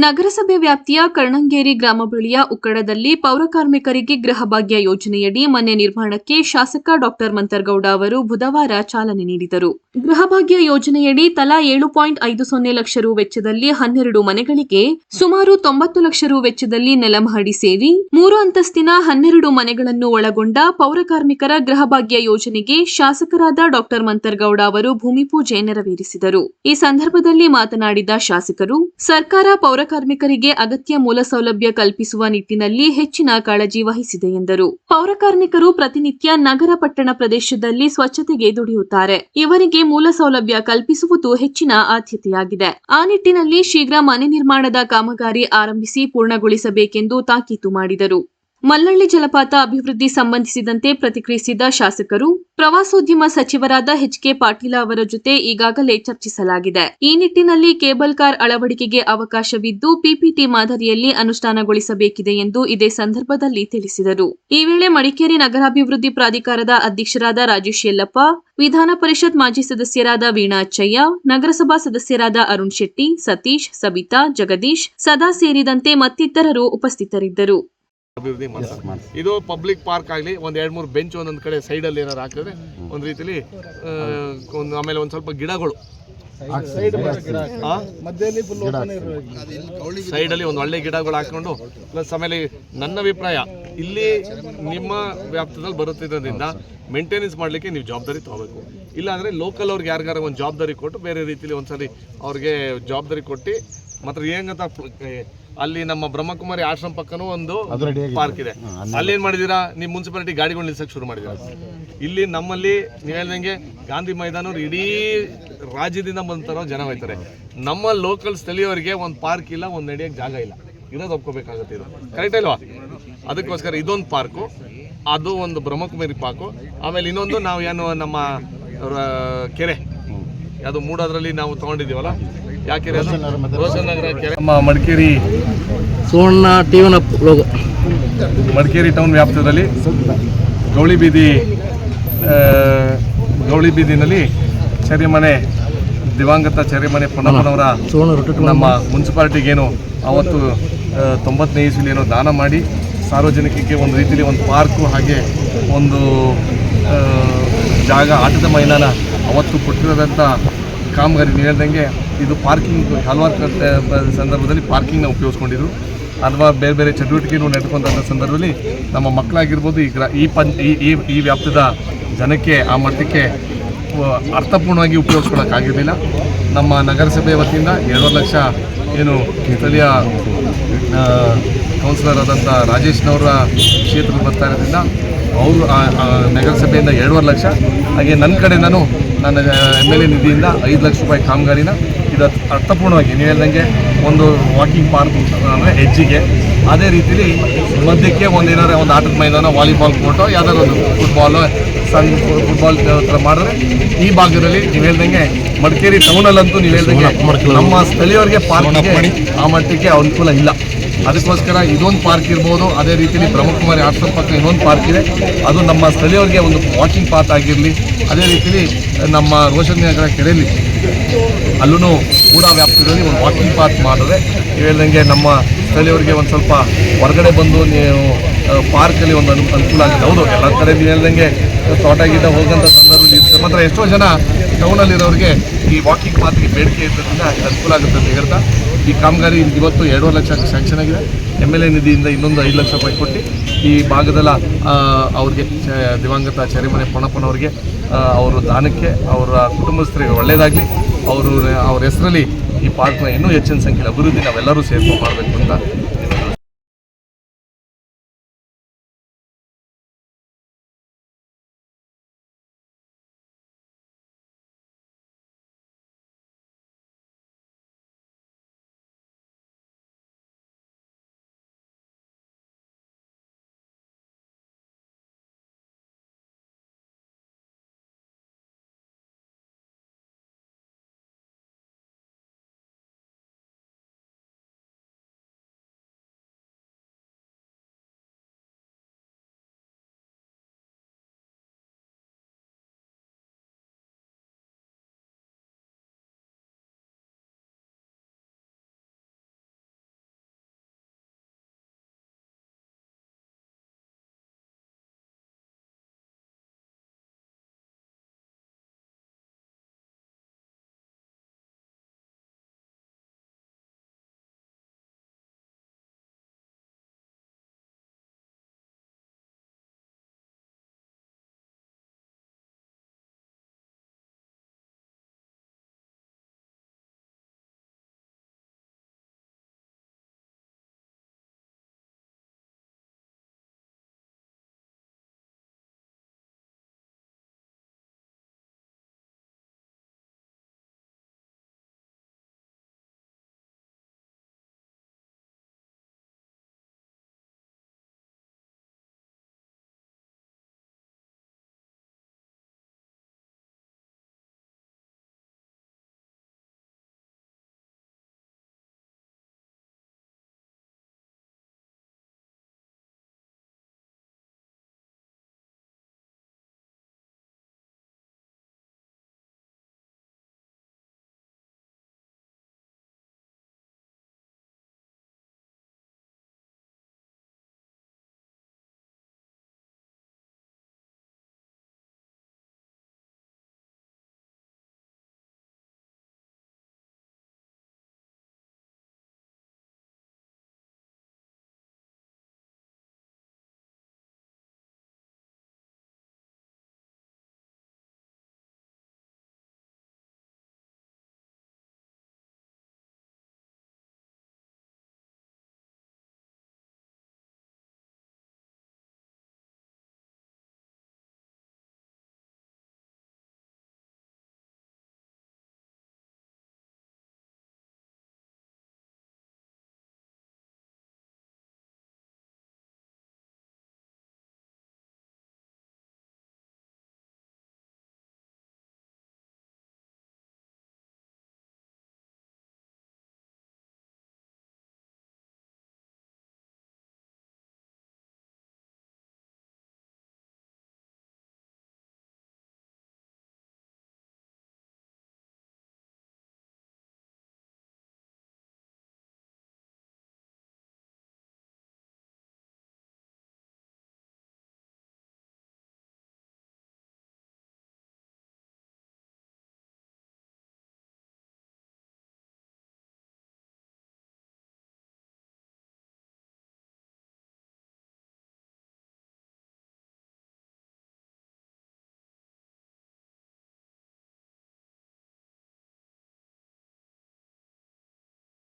ನಗರಸಭೆ ವ್ಯಾಪ್ತಿಯ ಕರ್ಣಂಗೇರಿ ಗ್ರಾಮ ಬಳಿಯ ಉಕ್ಕಡದಲ್ಲಿ ಪೌರಕಾರ್ಮಿಕರಿಗೆ ಗೃಹಭಾಗ್ಯ ಯೋಜನೆಯಡಿ ಮನೆ ನಿರ್ಮಾಣಕ್ಕೆ ಶಾಸಕ ಡಾಕ್ಟರ್ ಮಂತರ್ಗೌಡ ಅವರು ಬುಧವಾರ ಚಾಲನೆ ನೀಡಿದರು. ಗೃಹ ಭಾಗ್ಯ ಯೋಜನೆಯಡಿ ತಲಾ ಏಳು ಪಾಯಿಂಟ್ ಐದು ಸೊನ್ನೆ ಲಕ್ಷ ರು ವೆಚ್ಚದಲ್ಲಿ ಹನ್ನೆರಡು ಮನೆಗಳಿಗೆ ಸುಮಾರು ತೊಂಬತ್ತು ಲಕ್ಷ ರು ವೆಚ್ಚದಲ್ಲಿ ನೆಲಮಹಡಿ ಸೇರಿ ಮೂರು ಅಂತಸ್ತಿನ ಹನ್ನೆರಡು ಮನೆಗಳನ್ನು ಒಳಗೊಂಡ ಪೌರಕಾರ್ಮಿಕರ ಗೃಹಭಾಗ್ಯ ಯೋಜನೆಗೆ ಶಾಸಕರಾದ ಡಾಕ್ಟರ್ ಮಂತರ್ಗೌಡ ಅವರು ಭೂಮಿ ಪೂಜೆ ನೆರವೇರಿಸಿದರು. ಈ ಸಂದರ್ಭದಲ್ಲಿ ಮಾತನಾಡಿದ ಶಾಸಕರು, ಸರ್ಕಾರ ಪೌರಕಾರ್ಮಿಕರಿಗೆ ಅಗತ್ಯ ಮೂಲಸೌಲಭ್ಯ ಕಲ್ಪಿಸುವ ನಿಟ್ಟಿನಲ್ಲಿ ಹೆಚ್ಚಿನ ಕಾಳಜಿ ವಹಿಸಿದೆ ಎಂದರು. ಪೌರಕಾರ್ಮಿಕರು ಪ್ರತಿನಿತ್ಯ ನಗರ ಪಟ್ಟಣ ಪ್ರದೇಶದಲ್ಲಿ ಸ್ವಚ್ಛತೆಗೆ ದುಡಿಯುತ್ತಾರೆ. ಇವರಿಗೆ ಮೂಲ ಸೌಲಭ್ಯ ಕಲ್ಪಿಸುವುದು ಹೆಚ್ಚಿನ ಆದ್ಯತೆಯಾಗಿದೆ. ಆ ನಿಟ್ಟಿನಲ್ಲಿ ಶೀಘ್ರ ಮನೆ ನಿರ್ಮಾಣದ ಕಾಮಗಾರಿ ಆರಂಭಿಸಿ ಪೂರ್ಣಗೊಳಿಸಬೇಕೆಂದು ತಾಕೀತು ಮಾಡಿದರು. ಮಲ್ಲಳ್ಳಿ ಜಲಪಾತ ಅಭಿವೃದ್ಧಿ ಸಂಬಂಧಿಸಿದಂತೆ ಪ್ರತಿಕ್ರಿಯಿಸಿದ ಶಾಸಕರು, ಪ್ರವಾಸೋದ್ಯಮ ಸಚಿವರಾದ ಎಚ್ ಕೆ ಪಾಟೀಲ ಅವರ ಜೊತೆ ಈಗಾಗಲೇ ಚರ್ಚಿಸಲಾಗಿದೆ. ಈ ನಿಟ್ಟಿನಲ್ಲಿ ಕೇಬಲ್ ಕಾರ್ ಅಳವಡಿಕೆಗೆ ಅವಕಾಶವಿದ್ದು ಪಿಪಿಟಿ ಮಾದರಿಯಲ್ಲಿ ಅನುಷ್ಠಾನಗೊಳಿಸಬೇಕಿದೆ ಎಂದು ಇದೇ ಸಂದರ್ಭದಲ್ಲಿ ತಿಳಿಸಿದರು. ಈ ವೇಳೆ ಮಡಿಕೇರಿ ನಗರಾಭಿವೃದ್ಧಿ ಪ್ರಾಧಿಕಾರದ ಅಧ್ಯಕ್ಷರಾದ ರಾಜೇಶ್ ಯಲ್ಲಪ್ಪ, ವಿಧಾನ ಪರಿಷತ್ ಮಾಜಿ ಸದಸ್ಯರಾದ ವೀಣಾ ಅಚ್ಚಯ್ಯ, ನಗರಸಭಾ ಸದಸ್ಯರಾದ ಅರುಣ್ ಶೆಟ್ಟಿ, ಸತೀಶ್ ಸಬಿತಾ ಜಗದೀಶ್ ಸದಾ ಸೇರಿದಂತೆ ಮತ್ತಿತರರು ಉಪಸ್ಥಿತರಿದ್ದರು. ಅಭಿವೃದ್ಧಿ ಮಾಡ್ತಾರೆ. ಇದು ಪಬ್ಲಿಕ್ ಪಾರ್ಕ್ ಆಗಲಿ ಒಂದು ಎರಡು ಮೂರು ಬೆಂಚ್ ಒಂದೊಂದು ಕಡೆ ಸೈಡಲ್ಲಿ ಏನಾರು ಹಾಕಿದ್ರೆ ಒಂದು ರೀತಿಲಿ ಒಂದು ಆಮೇಲೆ ಒಂದು ಸ್ವಲ್ಪ ಗಿಡಗಳು. ಸೈಡಲ್ಲಿ ಒಂದು ಒಳ್ಳೆ ಗಿಡಗಳು ಹಾಕೊಂಡು ಪ್ಲಸ್ ಆಮೇಲೆ ನನ್ನ ಅಭಿಪ್ರಾಯ ಇಲ್ಲಿ ನಿಮ್ಮ ವ್ಯಾಪ್ತದಲ್ಲಿ ಬರುತ್ತಿದ್ದರಿಂದ ಮೇಂಟೆನೆನ್ಸ್ ಮಾಡಲಿಕ್ಕೆ ನೀವು ಜವಾಬ್ದಾರಿ ತಗೋಬೇಕು. ಇಲ್ಲಾಂದರೆ ಲೋಕಲ್ ಅವ್ರಿಗೆ ಯಾರಿಗಾರ ಒಂದು ಜವಾಬ್ದಾರಿ ಕೊಟ್ಟು ಬೇರೆ ರೀತಿಲಿ ಒಂದ್ಸಲಿ ಅವ್ರಿಗೆ ಜವಾಬ್ದಾರಿ ಕೊಟ್ಟು ಮಾತ್ರ ಏನಂತ ಅಲ್ಲಿ ನಮ್ಮ ಬ್ರಹ್ಮಕುಮಾರಿ ಆಶ್ರಮ ಪಕ್ಕನೂ ಒಂದು ಪಾರ್ಕ್ ಇದೆ. ಅಲ್ಲಿ ಏನ್ ಮಾಡಿದೀರಾ? ನೀವು ಮುನ್ಸಿಪಾಲಿಟಿ ಗಾಡಿಗಳು ನಿಲ್ಸಕ್ ಶುರು ಮಾಡಿದೀರಾ? ಇಲ್ಲಿ ನಮ್ಮಲ್ಲಿ ನೀವು ಹೇಳ್ದಂಗೆ ಗಾಂಧಿ ಮೈದಾನ ಇಡೀ ರಾಜ್ಯದಿಂದ ಬಂತಾರೋ ಜನ ಹೋಯ್ತಾರೆ ನಮ್ಮ ಲೋಕಲ್ ಸ್ಥಳೀಯವರಿಗೆ ಒಂದು ಪಾರ್ಕ್ ಇಲ್ಲ ಒಂದು ನಡೆಯಕ್ಕೆ ಜಾಗ ಇಲ್ಲ. ಇರೋದು ಒಪ್ಕೋಬೇಕಾಗುತ್ತೆ ಇದು ಕರೆಕ್ಟ್ ಅಲ್ವಾ? ಅದಕ್ಕೋಸ್ಕರ ಇದೊಂದು ಪಾರ್ಕು ಅದು ಒಂದು ಬ್ರಹ್ಮಕುಮಾರಿ ಪಾರ್ಕು ಆಮೇಲೆ ಇನ್ನೊಂದು ನಾವು ಏನು ನಮ್ಮ ಕೆರೆ. ಅದು ಮೂಡೋದ್ರಲ್ಲಿ ನಾವು ತಗೊಂಡಿದ್ದೀವಲ್ಲ? ನಮ್ಮ ಮಡಿಕೇರಿ ಸುವರ್ಣ ಟಿವನ ಲೋಗೋ ಮಡಿಕೇರಿ ಟೌನ್ ವ್ಯಾಪ್ತದಲ್ಲಿ ಗೌಳಿ ಬೀದಿ ಗೌಳಿ ಬೀದಿನಲ್ಲಿ ಚರಿಮನೆ ದಿವಂಗತ ಚರಿಮನೆ ಪೊನ್ನಪ್ಪನವರ ನಮ್ಮ ಮುನ್ಸಿಪಾಲ್ಟಿಗೇನು ಅವತ್ತು ಆ, ತೊಂಬತ್ತನೇ ಇಸ್ವಿಲಿ ಏನೋ ದಾನ ಮಾಡಿ ಸಾರ್ವಜನಿಕರಿಗೆ ಒಂದು ರೀತಿಯಲ್ಲಿ ಒಂದು ಪಾರ್ಕು ಹಾಗೆ ಒಂದು ಜಾಗ ಆಟದ ಮೈದಾನ ಅವತ್ತು ಕೊಟ್ಟಿರೋದಂಥ ಕಾಮಗಾರಿ ನೀವು ಹೇಳ್ದಂಗೆ ಇದು ಪಾರ್ಕಿಂಗ್ ಹಲವಾರು ಸಂದರ್ಭದಲ್ಲಿ ಪಾರ್ಕಿಂಗ್ನ ಉಪಯೋಗಿಸ್ಕೊಂಡಿದ್ರು. ಅಥವಾ ಬೇರೆ ಬೇರೆ ಚಟುವಟಿಕೆಗಳು ನಡ್ಕೊಂಡಂಥ ಸಂದರ್ಭದಲ್ಲಿ ನಮ್ಮ ಮಕ್ಕಳಾಗಿರ್ಬೋದು, ಈ ಗ್ರಾ, ಈ ಪಂಚ ಈ, ಈ- ವ್ಯಾಪ್ತದ ಜನಕ್ಕೆ ಆ ಮಟ್ಟಕ್ಕೆ ಅರ್ಥಪೂರ್ಣವಾಗಿ ಉಪಯೋಗಿಸ್ಕೊಳ್ಳೋಕ್ಕಾಗಿರಲಿಲ್ಲ ನಮ್ಮ ನಗರಸಭೆ ವತಿಯಿಂದ ಎರಡೂವರೆ ಲಕ್ಷ ಏನು ಸ್ಥಳೀಯ ಕೌನ್ಸಿಲರ್ ಆದಂಥ ರಾಜೇಶ್ನವರ ಬರ್ತಾ ಇರೋದ್ರಿಂದ, ಅವರು ನಗರಸಭೆಯಿಂದ ಎರಡೂವರೆ ಲಕ್ಷ. ಹಾಗೆ ನನ್ನ ಕಡೆ ನನ್ನ ಎಂ ಎಲ್ ಎ ನಿಧಿಯಿಂದ ಐದು ಲಕ್ಷ ರೂಪಾಯಿ ಕಾಮಗಾರಿನ ಇದು ಅರ್ಥಪೂರ್ಣವಾಗಿ ನೀವು ಹೇಳ್ದಂಗೆ ಒಂದು ವಾಕಿಂಗ್ ಪಾರ್ಕ್ ಅಂದರೆ ಹೆಜ್ಜಿಗೆ. ಅದೇ ರೀತಿಲಿ ಮಧ್ಯಕ್ಕೆ ಒಂದು ಒಂದು ಆಟದ ಮೈದಾನ ವಾಲಿಬಾಲ್ ಕೋರ್ಟು ಯಾವುದಾದ್ರು ಒಂದು ಫುಟ್ಬಾಲು ಸಣ್ಣ ಫುಟ್ಬಾಲ್ ಥರ ಮಾಡಿದ್ರೆ ಈ ಭಾಗದಲ್ಲಿ ನೀವು ಹೇಳ್ದಂಗೆ ಮಡಿಕೇರಿ ಟೌನಲ್ಲಂತೂ ನೀವು ಹೇಳ್ದಂಗೆ ನಮ್ಮ ಸ್ಥಳೀಯರಿಗೆ ಮಾಡಿ. ಆ ಮಟ್ಟಕ್ಕೆ ಅನುಕೂಲ ಇಲ್ಲ. ಅದಕ್ಕೋಸ್ಕರ ಇದೊಂದು ಪಾರ್ಕ್ ಇರ್ಬೋದು. ಅದೇ ರೀತಿಯಲ್ಲಿ ಬ್ರಹ್ಮಕುಮಾರಿ ಆಶ್ರಮ ಪಕ್ಕ ಇನ್ನೊಂದು ಪಾರ್ಕ್ ಇದೆ. ಅದು ನಮ್ಮ ಸ್ಥಳೀಯರಿಗೆ ಒಂದು ವಾಕಿಂಗ್ ಪಾತ್ ಆಗಿರಲಿ, ಅದೇ ರೀತಿಯಲ್ಲಿ ನಮ್ಮ ರೋಷನ್ ನಗರ ಕೆರೆಯಲ್ಲಿ ಅಲ್ಲೂ ಕೂಡ ವ್ಯಾಪ್ತಿಗಳಲ್ಲಿ ಒಂದು ವಾಕಿಂಗ್ ಪಾತ್ ಮಾಡಿದ್ರೆ ಹೇಳ್ದಂಗೆ ನಮ್ಮ ಸ್ಥಳೀಯರಿಗೆ ಒಂದು ಸ್ವಲ್ಪ ಹೊರಗಡೆ ಬಂದು ನೀವು ಪಾರ್ಕಲ್ಲಿ ಒಂದು ಅನು, ಅನುಕೂಲ ಆಗಿದೆ. ಹೌದು, ಎಲ್ಲ ಕಡೆ ಹೇಳ್ದಂಗೆ ತೋಟ ಗೀಟ ಹೋಗೋಂಥ ಸಂದರ್ಭದಲ್ಲಿ ಇರ್ತದೆ ಮಾತ್ರ ಎಷ್ಟೋ ಜನ ಟೌನಲ್ಲಿರೋರಿಗೆ ಈ ವಾಕಿಂಗ್ ಪಾತ್ಗೆ ಬೇಡಿಕೆ ಇರೋದ್ರಿಂದ ಅನುಕೂಲ ಆಗುತ್ತೆ ಅಂತ ಹೇಳ್ತಾ, ಈ ಕಾಮಗಾರಿ ಇವತ್ತು ಎರಡೂವರೆ ಲಕ್ಷ ಸ್ಯಾಂಕ್ಷನ್ ಆಗಿದೆ. ಎಂ ಎಲ್ ಎ ನಿಧಿಯಿಂದ ಇನ್ನೊಂದು ಐದು ಲಕ್ಷ ರೂಪಾಯಿ ಕೊಟ್ಟು ಈ ಭಾಗದಲ್ಲ ಅವ್ರಿಗೆ ದಿವಂಗತ ಚರಿಮನೆ ಪೊಣಪ್ಪನವ್ರಿಗೆ ಅವರ ದಾನಕ್ಕೆ ಅವರ ಕುಟುಂಬಸ್ಥರಿಗೆ ಒಳ್ಳೆಯದಾಗಲಿ ಅವರು ಅವ್ರ ಹೆಸರಲ್ಲಿ ಈ ಪಾರ್ಕ್ನ ಇನ್ನೂ ಹೆಚ್ಚಿನ ಸಂಖ್ಯೆಯಲ್ಲಿ ಅಭಿವೃದ್ಧಿ ನಾವೆಲ್ಲರೂ ಸೇರ್ಕೊಂಡು ಮಾಡಬೇಕು ಅಂತ